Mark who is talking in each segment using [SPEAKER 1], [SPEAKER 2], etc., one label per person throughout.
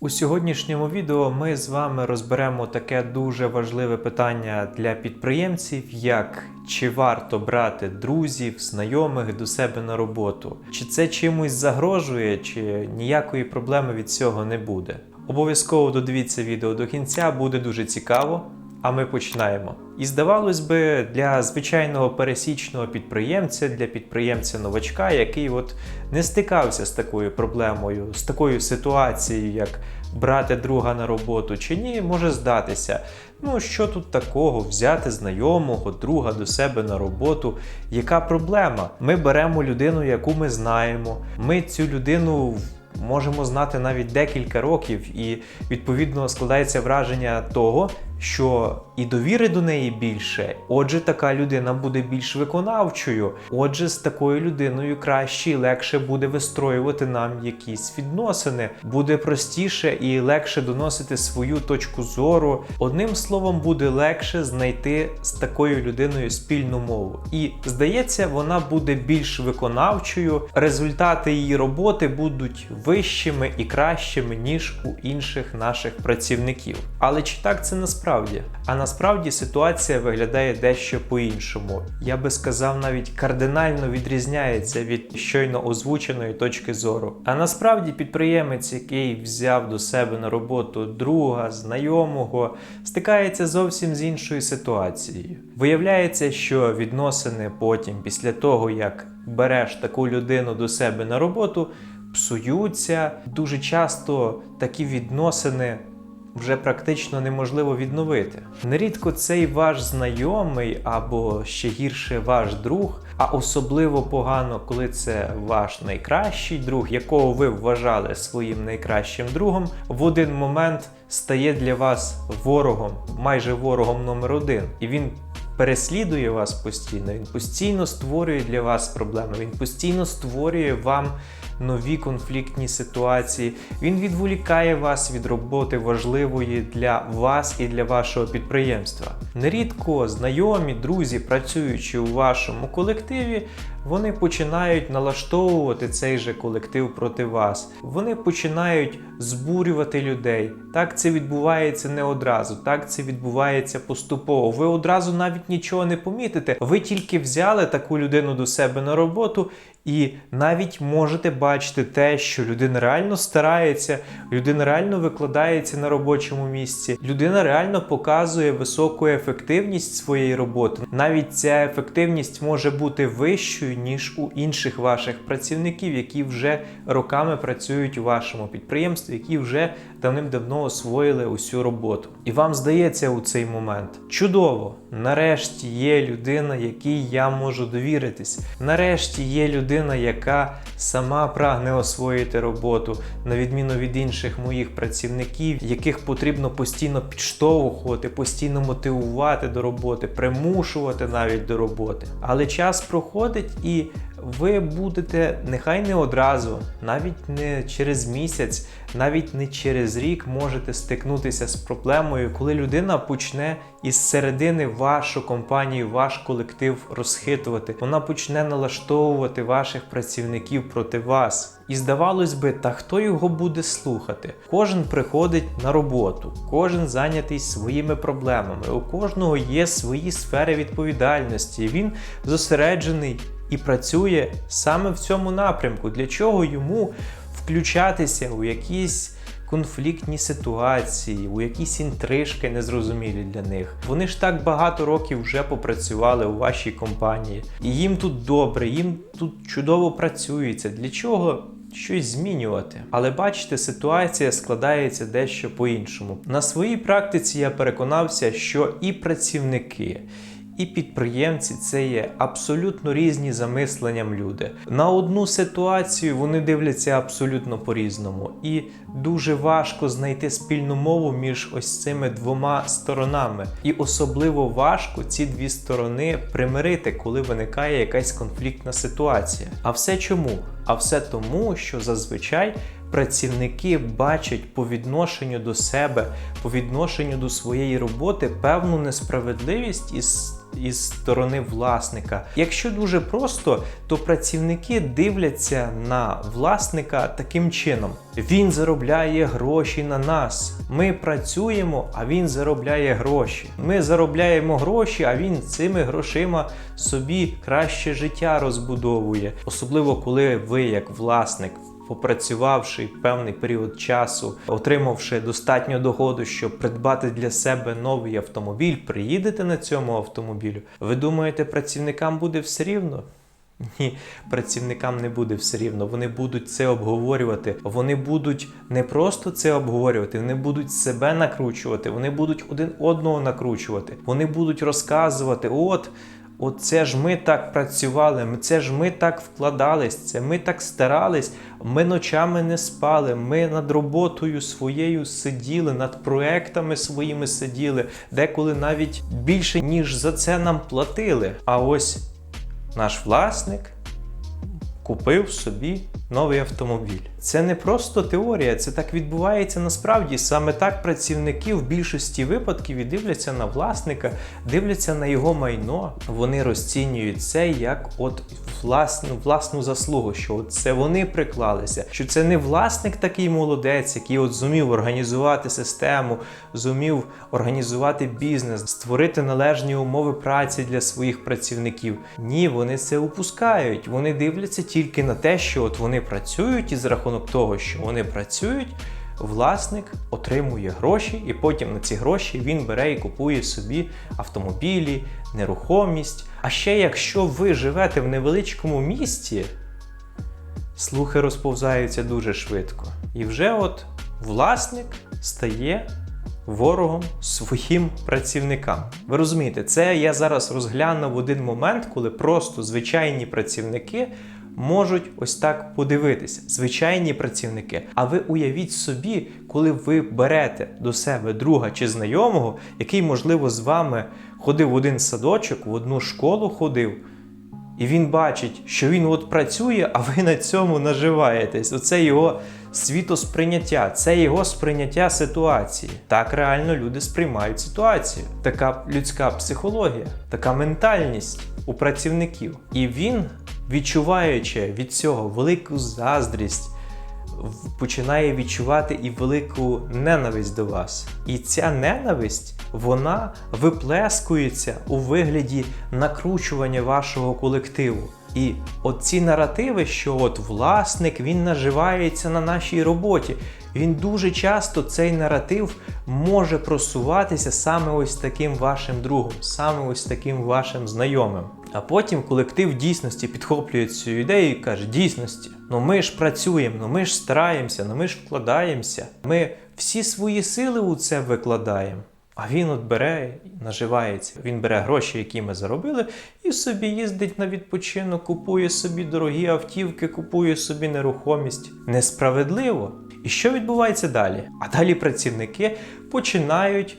[SPEAKER 1] У сьогоднішньому відео ми з вами розберемо таке дуже важливе питання для підприємців, як чи варто брати друзів, знайомих до себе на роботу, чи це чимось загрожує, чи ніякої проблеми від цього не буде. Обов'язково додивіться відео до кінця, буде дуже цікаво. А ми починаємо. І здавалось би, для звичайного пересічного підприємця, для підприємця-новачка, який от не стикався з такою проблемою, з такою ситуацією, як брати друга на роботу чи ні, може здатися. Ну що тут такого, взяти знайомого, друга до себе на роботу? Яка проблема? Ми беремо людину, яку ми знаємо. Ми цю людину можемо знати навіть декілька років, і відповідно складається враження того, що і довіри до неї більше. Отже, така людина буде більш виконавчою. Отже, з такою людиною краще і легше буде вистроювати нам якісь відносини, буде простіше і легше доносити свою точку зору. Одним словом, буде легше знайти з такою людиною спільну мову. І здається, вона буде більш виконавчою. Результати її роботи будуть вищими і кращими ніж у інших наших працівників. Але чи так це насправді? А насправді ситуація виглядає дещо по-іншому. Я би сказав, навіть кардинально відрізняється від щойно озвученої точки зору. А насправді підприємець, який взяв до себе на роботу друга, знайомого, стикається зовсім з іншою ситуацією. Виявляється, що відносини потім, після того як береш таку людину до себе на роботу, псуються. Дуже часто такі відносини вже практично неможливо відновити. Нерідко цей ваш знайомий або ще гірше ваш друг, а особливо погано, коли це ваш найкращий друг, якого ви вважали своїм найкращим другом, в один момент стає для вас ворогом, майже ворогом номер один. І він переслідує вас постійно, він постійно створює для вас проблеми, він постійно створює вам нові конфліктні ситуації. Він відволікає вас від роботи важливої для вас і для вашого підприємства. Нерідко знайомі, друзі, працюючи у вашому колективі, вони починають налаштовувати цей же колектив проти вас. Вони починають збурювати людей. Так це відбувається не одразу, так це відбувається поступово. Ви одразу навіть нічого не помітите. Ви тільки взяли таку людину до себе на роботу. І навіть можете бачити те, що людина реально старається, людина реально викладається на робочому місці, людина реально показує високу ефективність своєї роботи. Навіть ця ефективність може бути вищою, ніж у інших ваших працівників, які вже роками працюють у вашому підприємстві, які вже давним-давно освоїли усю роботу. І вам здається у цей момент чудово! Нарешті є людина, якій я можу довіритись. Нарешті є людина, яка сама прагне освоїти роботу, на відміну від інших моїх працівників, яких потрібно постійно підштовхувати, постійно мотивувати до роботи, примушувати навіть до роботи. Але час проходить і ви будете нехай не одразу, навіть не через місяць, навіть не через рік можете стикнутися з проблемою, коли людина почне із середини вашу компанію, ваш колектив розхитувати. Вона почне налаштовувати ваших працівників проти вас. І здавалось би, та хто його буде слухати? Кожен приходить на роботу, кожен зайнятий своїми проблемами. У кожного є свої сфери відповідальності. Він зосереджений і працює саме в цьому напрямку. Для чого йому включатися у якісь конфліктні ситуації, у якісь інтрижки незрозумілі для них. Вони ж так багато років вже попрацювали у вашій компанії, і їм тут добре, їм тут чудово працюється. Для чого? Щось змінювати, але бачите, ситуація складається дещо по-іншому. На своїй практиці я переконався, що і працівники, і підприємці це є абсолютно різні за мисленням люди. На одну ситуацію вони дивляться абсолютно по-різному, і дуже важко знайти спільну мову між ось цими двома сторонами. І особливо важко ці дві сторони примирити, коли виникає якась конфліктна ситуація. А все чому? А все тому, що зазвичай працівники бачать по відношенню до себе, по відношенню до своєї роботи певну несправедливість із із сторони власника. Якщо дуже просто, то працівники дивляться на власника таким чином: він заробляє гроші на нас. Ми працюємо, а він заробляє гроші. Ми заробляємо гроші, а він цими грошима собі краще життя розбудовує. Особливо коли ви, як власник, попрацювавши певний період часу, отримавши достатньо доходу, щоб придбати для себе новий автомобіль, приїдете на цьому автомобілю. Ви думаєте, працівникам буде все рівно? Ні, працівникам не буде все рівно. Вони будуть це обговорювати. Вони будуть не просто це обговорювати, вони будуть себе накручувати, вони будуть один одного накручувати. Вони будуть розказувати: от. От це ж ми так працювали, це ж ми так вкладались, це ми так старались, ми ночами не спали, ми над роботою своєю сиділи, над проектами своїми сиділи, деколи навіть більше, ніж за це нам платили. А ось наш власник купив собі новий автомобіль. Це не просто теорія, це так відбувається насправді. Саме так працівники в більшості випадків і дивляться на власника, дивляться на його майно. Вони розцінюють це як от власну, власну заслугу, що от це вони приклалися, що це не власник такий молодець, який от зумів організувати систему, зумів організувати бізнес, створити належні умови праці для своїх працівників. Ні, вони це упускають. Вони дивляться тільки на те, що от вони працюють, і за рахунок того, що вони працюють. Власник отримує гроші, і потім на ці гроші він бере і купує собі автомобілі, нерухомість. А ще якщо ви живете в невеличкому місті, слухи розповзаються дуже швидко. І вже от власник стає ворогом своїм працівникам. Ви розумієте, це я зараз розгляну в один момент, коли просто звичайні працівники можуть ось так подивитися. Звичайні працівники. А ви уявіть собі, коли ви берете до себе друга чи знайомого, який, можливо, з вами ходив в один садочок, в одну школу ходив. І він бачить, що він от працює, а ви на цьому наживаєтесь. Оце його світосприйняття, це його сприйняття ситуації. Так реально люди сприймають ситуацію. Така людська психологія, така ментальність у працівників. І він, відчуваючи від цього велику заздрість, починає відчувати і велику ненависть до вас. І ця ненависть вона виплескується у вигляді накручування вашого колективу. І оці наративи, що от власник він наживається на нашій роботі. Він дуже часто цей наратив може просуватися саме ось таким вашим другом, саме ось таким вашим знайомим. А потім колектив дійсності підхоплює цю ідею і каже: дійсності, ну ми ж працюємо, ну ми ж стараємося, ну ми ж вкладаємося. Ми всі свої сили у це викладаємо. А він от бере наживається. Він бере гроші, які ми заробили, і собі їздить на відпочинок, купує собі дорогі автівки, купує собі нерухомість. Несправедливо. І що відбувається далі? А далі працівники починають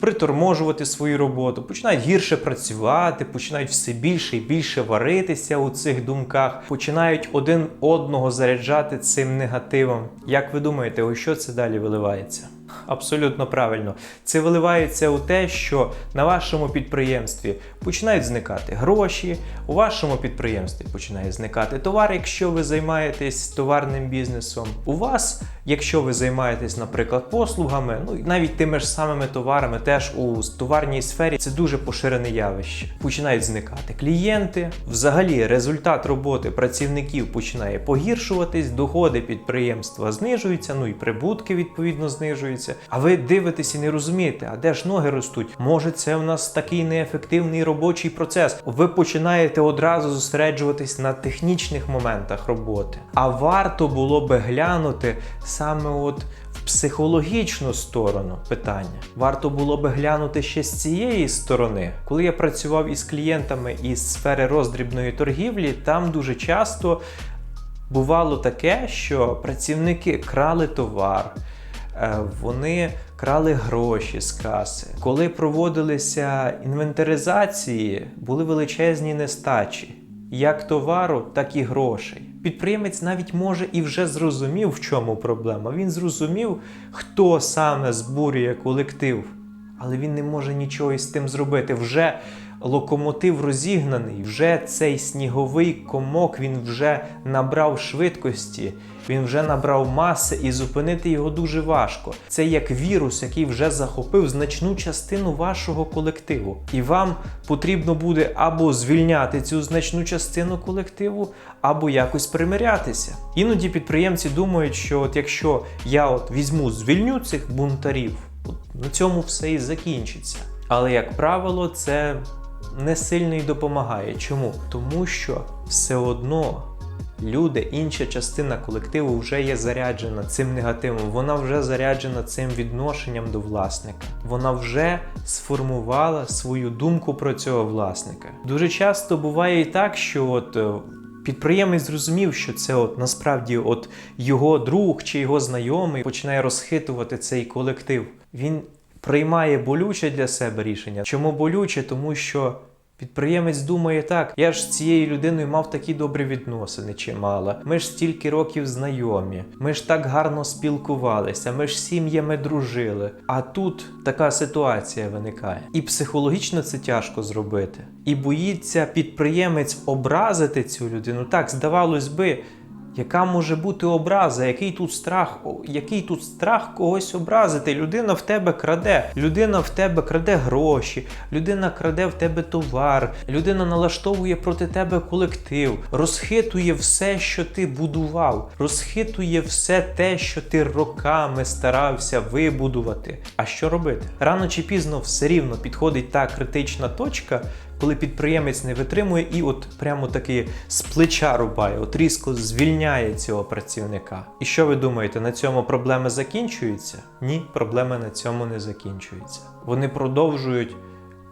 [SPEAKER 1] приторможувати свою роботу, починають гірше працювати, починають все більше і більше варитися у цих думках, починають один одного заряджати цим негативом. Як ви думаєте, у що це далі виливається? Абсолютно правильно. Це виливається у те, що на вашому підприємстві починають зникати гроші, у вашому підприємстві починає зникати товар, якщо ви займаєтесь товарним бізнесом. У вас, якщо ви займаєтесь, наприклад, послугами, ну і навіть тими ж самими товарами, теж у товарній сфері це дуже поширене явище. Починають зникати клієнти. Взагалі, результат роботи працівників починає погіршуватись, доходи підприємства знижуються, ну і прибутки відповідно знижуються. А ви дивитесь і не розумієте, а де ж ноги ростуть? Може, це у нас такий неефективний робочий процес. Ви починаєте одразу зосереджуватись на технічних моментах роботи. А варто було би глянути саме от в психологічну сторону питання. Варто було би глянути ще з цієї сторони. Коли я працював із клієнтами із сфери роздрібної торгівлі, там дуже часто бувало таке, що працівники крали товар. Е, Вони крали гроші з каси. Коли проводилися інвентаризації, були величезні нестачі як товару, так і грошей. Підприємець навіть може і вже зрозумів, в чому проблема. Він зрозумів, хто саме збурює колектив, але він не може нічого із тим зробити. Вже локомотив розігнаний, вже цей сніговий комок він вже набрав швидкості, він вже набрав маси, і зупинити його дуже важко. Це як вірус, який вже захопив значну частину вашого колективу. І вам потрібно буде або звільняти цю значну частину колективу, або якось примирятися. Іноді підприємці думають, що от якщо я от візьму, звільню цих бунтарів, от на цьому все і закінчиться. Але як правило, це не сильно й допомагає. Чому? Тому що все одно люди, інша частина колективу вже є заряджена цим негативом. Вона вже заряджена цим відношенням до власника. Вона вже сформувала свою думку про цього власника. Дуже часто буває і так, що от. е, Підприємець зрозумів, що це от насправді от його друг чи його знайомий починає розхитувати цей колектив. Він приймає болюче для себе рішення. Чому болюче? Тому що підприємець думає так: я ж з цією людиною мав такі добрі відносини, чимало. Ми ж стільки років знайомі, ми ж так гарно спілкувалися, ми ж сім'ями дружили. А тут така ситуація виникає. І психологічно це тяжко зробити. І боїться підприємець образити цю людину. Так, здавалось би. Яка може бути образа? Який тут страх? Який тут страх когось образити? Людина в тебе краде, людина в тебе краде гроші, людина краде в тебе товар, людина налаштовує проти тебе колектив, розхитує все, що ти будував, розхитує все те, що ти роками старався вибудувати. А що робити? Рано чи пізно все рівно підходить та критична точка, коли підприємець не витримує і от прямо таки з плеча рубає, от різко звільняє цього працівника. І що ви думаєте, на цьому проблеми закінчуються? Ні, проблеми на цьому не закінчуються. Вони продовжують.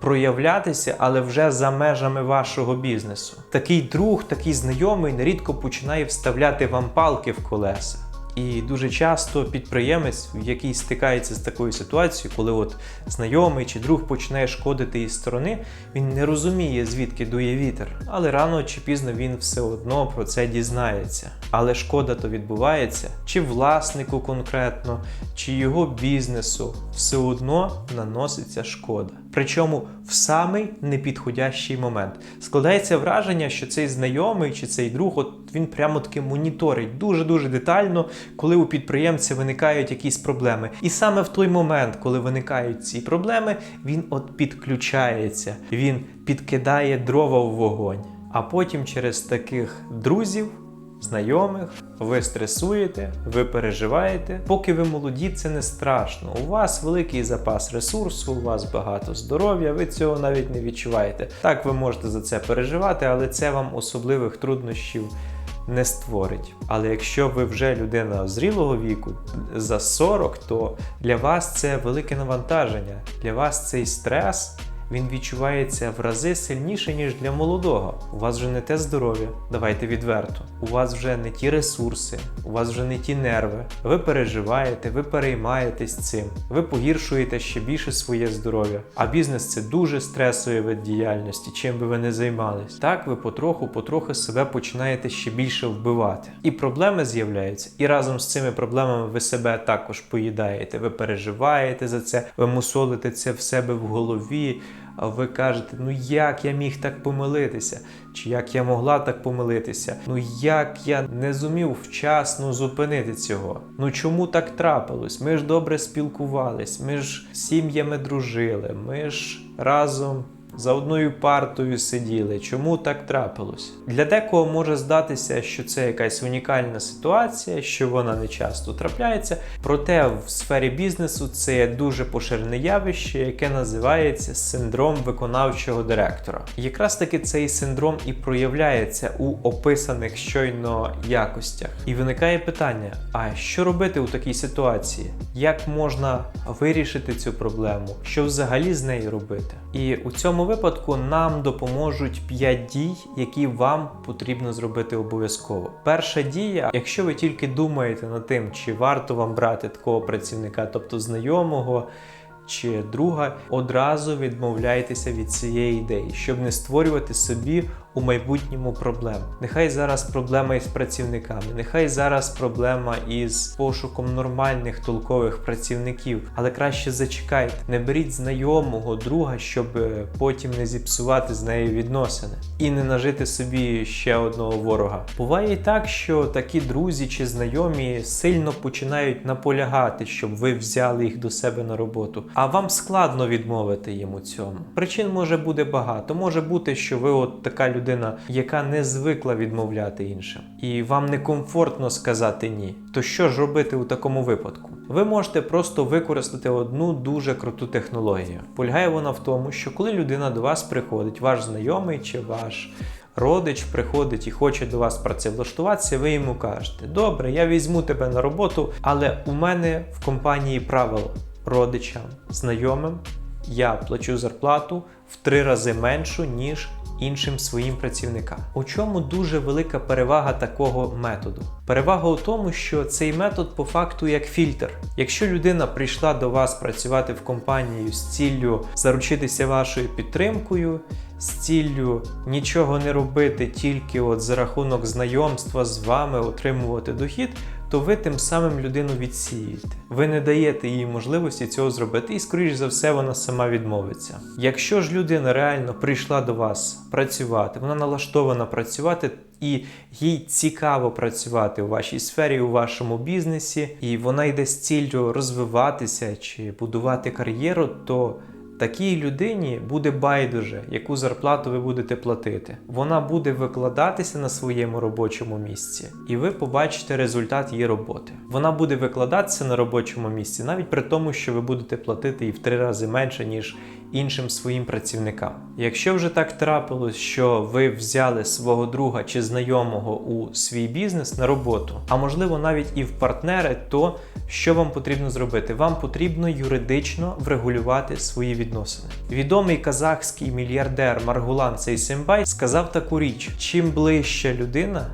[SPEAKER 1] Проявлятися, але вже за межами вашого бізнесу. Такий друг, такий знайомий нерідко починає вставляти вам палки в колеса. І дуже часто підприємець, який стикається з такою ситуацією, коли от знайомий чи друг починає шкодити із сторони, він не розуміє, звідки дує вітер. Але рано чи пізно він все одно про це дізнається. Але шкода то відбувається, чи власнику конкретно, чи його бізнесу, все одно наноситься шкода. Причому в самий непідходящий момент. Складається враження, що цей знайомий чи цей друг, от він прямо таки моніторить дуже-дуже детально, коли у підприємця виникають якісь проблеми. І саме в той момент, коли виникають ці проблеми, він от підключається, він підкидає дрова в вогонь. А потім через таких друзів знайомих, ви стресуєте, ви переживаєте. Поки ви молоді, це не страшно. У вас великий запас ресурсу, у вас багато здоров'я, ви цього навіть не відчуваєте. Так, ви можете за це переживати, але це вам особливих труднощів не створить. Але якщо ви вже людина зрілого віку за 40, то для вас це велике навантаження. Для вас цей стрес він відчувається в рази сильніше, ніж для молодого. У вас вже не те здоров'я, давайте відверто. У вас вже не ті ресурси, у вас вже не ті нерви. Ви переживаєте, ви переймаєтесь цим, ви погіршуєте ще більше своє здоров'я. А бізнес це дуже стресовий вид діяльності, чим би ви не займались. Так ви потроху-потроху себе починаєте ще більше вбивати. І проблеми з'являються, і разом з цими проблемами ви себе також поїдаєте. Ви переживаєте за це, ви мусолите це в себе в голові. А ви кажете, ну як я міг так помилитися? Чи як я могла так помилитися? Ну як я не зумів вчасно зупинити цього? Ну чому так трапилось? Ми ж добре спілкувались, ми ж сім'ями дружили, ми ж разом. За одною партою сиділи. Чому так трапилось? Для декого може здатися, що це якась унікальна ситуація, що вона не часто трапляється. Проте в сфері бізнесу це є дуже поширене явище, яке називається синдром виконавчого директора. Якраз таки цей синдром і проявляється у описаних щойно якостях. І виникає питання: а що робити у такій ситуації? Як можна вирішити цю проблему? Що взагалі з нею робити? І у цьому випадку нам допоможуть 5 дій, які вам потрібно зробити обов'язково. Перша дія, якщо ви тільки думаєте над тим, чи варто вам брати такого працівника, тобто знайомого. Чи друга одразу відмовляйтеся від цієї ідеї, щоб не створювати собі у майбутньому проблем. Нехай зараз проблема із працівниками, нехай зараз проблема із пошуком нормальних толкових працівників, але краще зачекайте, не беріть знайомого друга, щоб е, потім не зіпсувати з нею відносини і не нажити собі ще одного ворога. Буває і так, що такі друзі чи знайомі сильно починають наполягати, щоб ви взяли їх до себе на роботу, а вам складно відмовити їм у цьому. Причин може бути багато. Може бути, що ви от така людина, яка не звикла відмовляти іншим, і вам некомфортно сказати ні. То що ж робити у такому випадку? Ви можете просто використати одну дуже круту технологію. Полягає вона в тому, що коли людина до вас приходить, ваш знайомий чи ваш родич приходить і хоче до вас працевлаштуватися, ви йому кажете: Добре, я візьму тебе на роботу, але у мене в компанії правило родичам, знайомим я плачу зарплату в три рази меншу, ніж іншим своїм працівникам. У чому дуже велика перевага такого методу? Перевага у тому, що цей метод по факту як фільтр. Якщо людина прийшла до вас працювати в компанію з ціллю заручитися вашою підтримкою, з ціллю нічого не робити, тільки от за рахунок знайомства з вами отримувати дохід, то ви тим самим людину відсіюєте. Ви не даєте їй можливості цього зробити, і, скоріш за все, вона сама відмовиться. Якщо ж людина реально прийшла до вас працювати, вона налаштована працювати. І їй цікаво працювати у вашій сфері, у вашому бізнесі, і вона йде з ціллю розвиватися чи будувати кар'єру, то Такій людині буде байдуже, яку зарплату ви будете платити. Вона буде викладатися на своєму робочому місці, і ви побачите результат її роботи. Вона буде викладатися на робочому місці, навіть при тому, що ви будете платити їй в три рази менше, ніж іншим своїм працівникам. Якщо вже так трапилось, що ви взяли свого друга чи знайомого у свій бізнес на роботу, а можливо навіть і в партнери, то що вам потрібно зробити? Вам потрібно юридично врегулювати свої відносини. Відомий казахський мільярдер Маргулан Сейсембай сказав таку річ: чим ближча людина.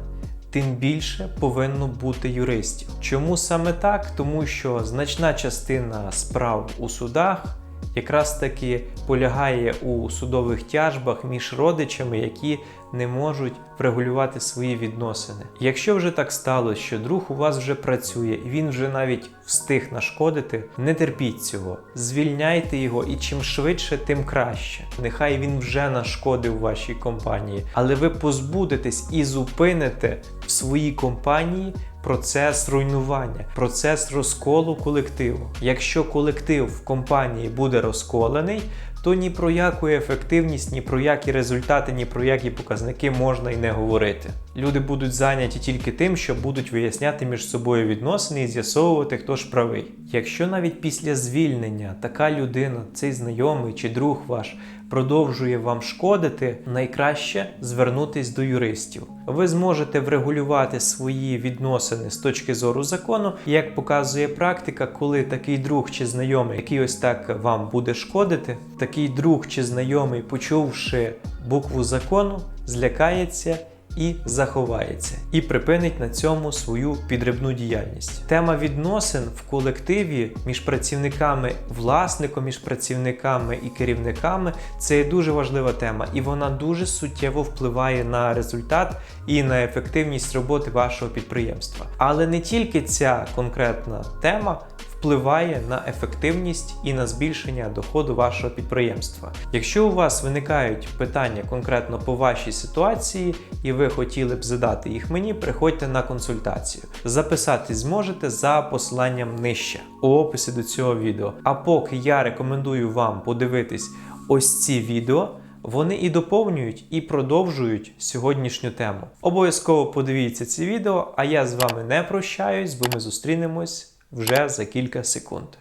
[SPEAKER 1] Тим більше повинно бути юристів. Чому саме так? Тому що значна частина справ у судах якраз таки полягає у судових тяжбах між родичами, які не можуть врегулювати свої відносини. Якщо вже так сталося, що друг у вас вже працює і він вже навіть встиг нашкодити, не терпіть цього, звільняйте його і чим швидше, тим краще. Нехай він вже нашкодив вашій компанії, але ви позбудетесь і зупините в своїй компанії. Процес руйнування, процес розколу колективу. Якщо колектив в компанії буде розколений, то ні про яку ефективність, ні про які результати, ні про які показники можна й не говорити. Люди будуть зайняті тільки тим, що будуть виясняти між собою відносини і з'ясовувати, хто ж правий. Якщо навіть після звільнення така людина, цей знайомий чи друг ваш, продовжує вам шкодити, найкраще звернутись до юристів. Ви зможете врегулювати свої відносини з точки зору закону, як показує практика, коли такий друг чи знайомий, який ось так вам буде шкодити, такий друг чи знайомий, почувши букву закону, злякається і заховається, і припинить на цьому свою підрибну діяльність. Тема відносин в колективі між працівниками, власником, між працівниками і керівниками це дуже важлива тема, і вона дуже суттєво впливає на результат і на ефективність роботи вашого підприємства. Але не тільки ця конкретна тема впливає на ефективність і на збільшення доходу вашого підприємства. Якщо у вас виникають питання конкретно по вашій ситуації, і ви хотіли б задати їх мені, приходьте на консультацію. Записати зможете за посиланням нижче у описі до цього відео. А поки я рекомендую вам подивитись ось ці відео. Вони і доповнюють, і продовжують сьогоднішню тему. Обов'язково подивіться ці відео, а я з вами не прощаюсь, бо ми зустрінемось вже за кілька секунд.